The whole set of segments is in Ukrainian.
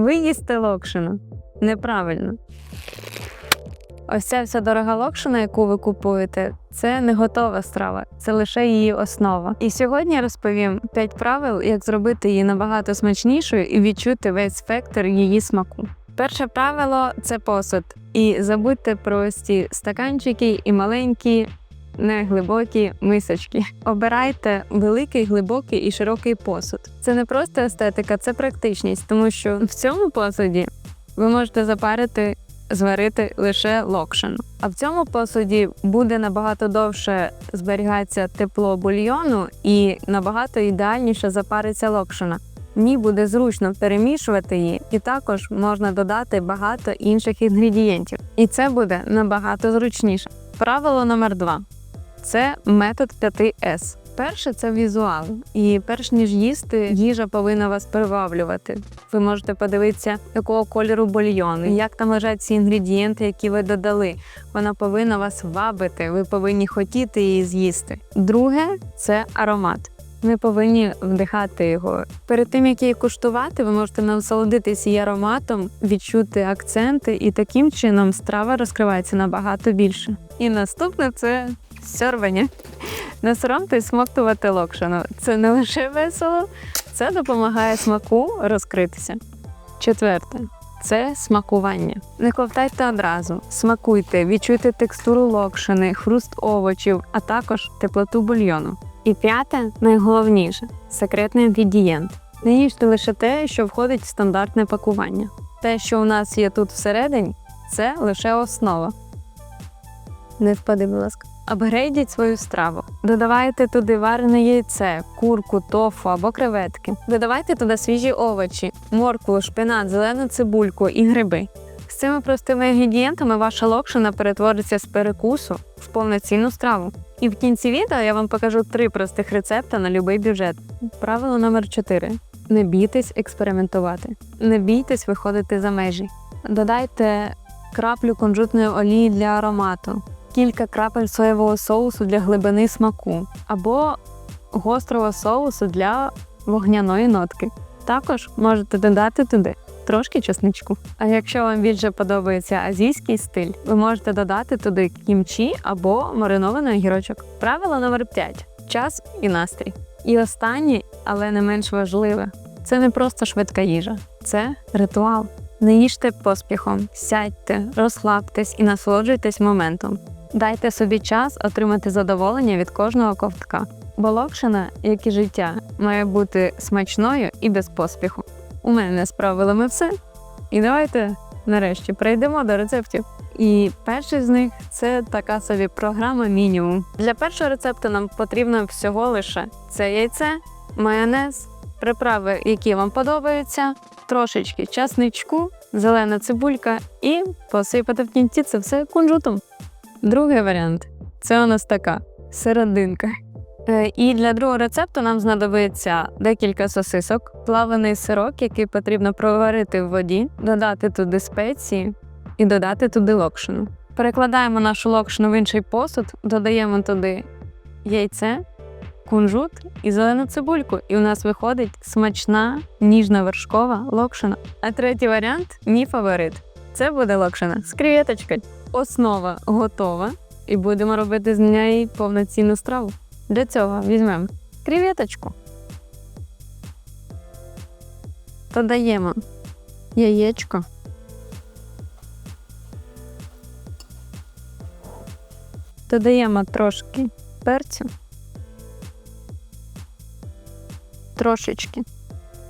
Ви їсте локшину. Неправильно. Ось ця вся дорога локшина, яку ви купуєте, це не готова страва, це лише її основа. І сьогодні я розповім 5 правил, як зробити її набагато смачнішою і відчути весь спектр її смаку. Перше правило це посуд. І забудьте про ці стаканчики і маленькі неглибокі мисочки. Обирайте великий, глибокий і широкий посуд. Це не просто естетика, це практичність, тому що в цьому посуді ви можете запарити. Зварити лише локшину. А в цьому посуді буде набагато довше зберігатися тепло бульйону і набагато ідеальніше запариться локшина. Ній буде зручно перемішувати її, і також можна додати багато інших інгредієнтів. І це буде набагато зручніше. Правило номер два це метод 5С. Перше це візуал, і перш ніж їсти, їжа повинна вас приваблювати. Ви можете подивитися, якого кольору бульйон, як там лежать ці інгредієнти, які ви додали. Вона повинна вас вабити, ви повинні хотіти її з'їсти. Друге це аромат. Ми повинні вдихати його. Перед тим як її куштувати, ви можете насолодитися її ароматом, відчути акценти, і таким чином страва розкривається набагато більше. І наступне це сьорбання. Не соромтесь смоктувати локшину. Це не лише весело, це допомагає смаку розкритися. Четверте. Це смакування. Не ковтайте одразу, смакуйте, відчуйте текстуру локшини, хруст овочів, а також теплоту бульйону. І п'яте, найголовніше секретний інгредієнт. Не їжте лише те, що входить в стандартне пакування. Те, що у нас є тут всередині, це лише основа. Не впади, будь ласка. Апгрейдіть свою страву. Додавайте туди варене яйце, курку, тофу або креветки. Додавайте туди свіжі овочі, моркву, шпинат, зелену цибульку і гриби. З цими простими інгредієнтами ваша локшина перетвориться з перекусу в повноцінну страву. І в кінці відео я вам покажу три простих рецепти на будь-який бюджет. Правило номер 4. Не бійтесь експериментувати. Не бійтесь виходити за межі. Додайте краплю кунжутної олії для аромату, кілька крапель соєвого соусу для глибини смаку або гострого соусу для вогняної нотки. Також можете додати туди трошки чесничку. А якщо вам більше подобається азійський стиль, ви можете додати туди кімчі або маринований огірочок. Правило номер 5. час і настрій. І останнє, але не менш важливе, це не просто швидка їжа, це ритуал. Не їжте поспіхом, сядьте, розслабтесь і насолоджуйтесь моментом. Дайте собі час отримати задоволення від кожного ковтка. Бо локшина, як і життя, має бути смачною і без поспіху. У мене з правилами все. І давайте нарешті перейдемо до рецептів. І перший з них це така собі програма мінімум. Для першого рецепту нам потрібно всього лише це яйце, майонез, приправи, які вам подобаються, трошечки часничку, зелена цибулька і посипати в кінці це все кунжутом. Другий варіант це у нас така серединка. Е, І для другого рецепту нам знадобиться декілька сосисок, плаваний сирок, який потрібно проварити в воді, додати туди спеції і додати туди локшину. Перекладаємо нашу локшину в інший посуд, додаємо туди яйце, кунжут і зелену цибульку. І у нас виходить смачна ніжна вершкова локшина. А третій варіант мій фаворит. Це буде локшина з креветочкою. Основа готова, і будемо робити з неї повноцінну страву. Для цього візьмемо креветочку, додаємо яєчко, додаємо трошки перцю, трошечки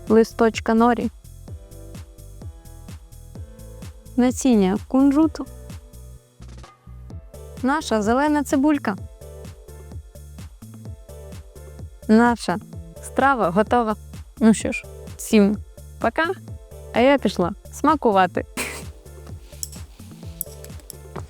листочка норі, насіння кунжуту, наша зелена цибулька. Наша страва готова. Ну що ж, всім пока. А я пішла смакувати.